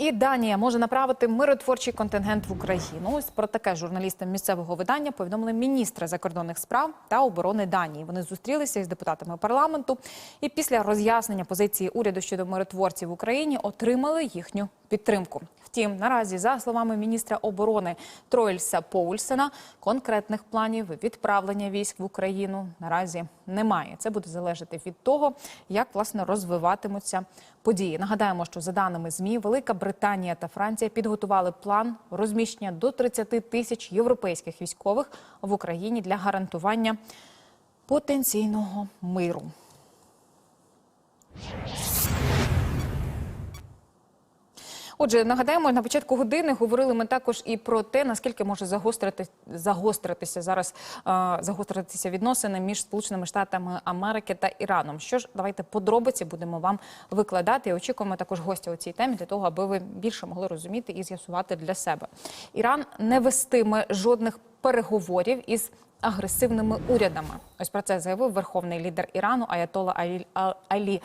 І Данія може направити миротворчий контингент в Україну. Ось про таке журналістам місцевого видання повідомили міністри закордонних справ та оборони Данії. Вони зустрілися із депутатами парламенту і після роз'яснення позиції уряду щодо миротворців в Україні отримали їхню підтримку. Втім, наразі, за словами міністра оборони Троїльса Поульсена, конкретних планів відправлення військ в Україну наразі немає. Це буде залежати від того, як власне розвиватимуться події. Нагадаємо, що за даними змі, Велика Британія та Франція підготували план розміщення до 30 тисяч європейських військових в Україні для гарантування потенційного миру. Отже, нагадаємо, на початку години говорили ми також і про те, наскільки може загострити загостритися зараз загостритися відносини між Сполученими Штатами Америки та Іраном. Що ж, давайте подробиці будемо вам викладати. Очікуємо також гостя у цій темі для того, аби ви більше могли розуміти і з'ясувати для себе. Іран не вестиме жодних переговорів із агресивними урядами. Ось про це заявив верховний лідер Ірану Аятола Алі, Алі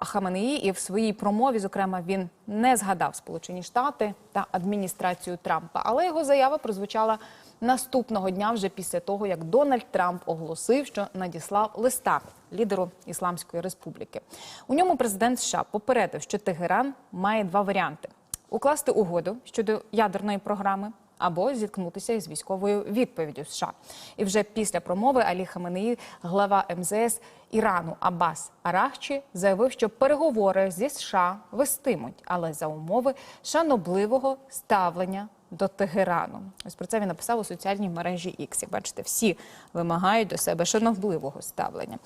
Хаменеї. І в своїй промові, зокрема, він не згадав Сполучені Штати та адміністрацію Трампа. Але його заява прозвучала наступного дня, вже після того, як Дональд Трамп оголосив, що надіслав листа лідеру Ісламської Республіки. У ньому президент США попередив, що Тегеран має два варіанти: укласти угоду щодо ядерної програми або зіткнутися із військовою відповіддю США. І вже після промови Алі Хаменеї, глава МЗС Ірану Аббас Арахчі, заявив, що переговори зі США вестимуть, але за умови шанобливого ставлення до Тегерану. Ось про це він написав у соціальній мережі X. Бачите, всі вимагають до себе шанобливого ставлення.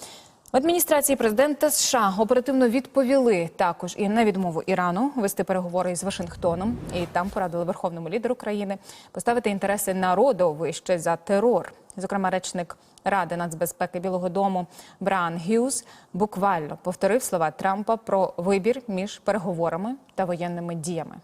В адміністрації президента США оперативно відповіли також і на відмову Ірану вести переговори із Вашингтоном. І там порадили верховному лідеру країни поставити інтереси народу вище за терор. Зокрема, речник Ради нацбезпеки Білого Дому Бран Гюз буквально повторив слова Трампа про вибір між переговорами та воєнними діями.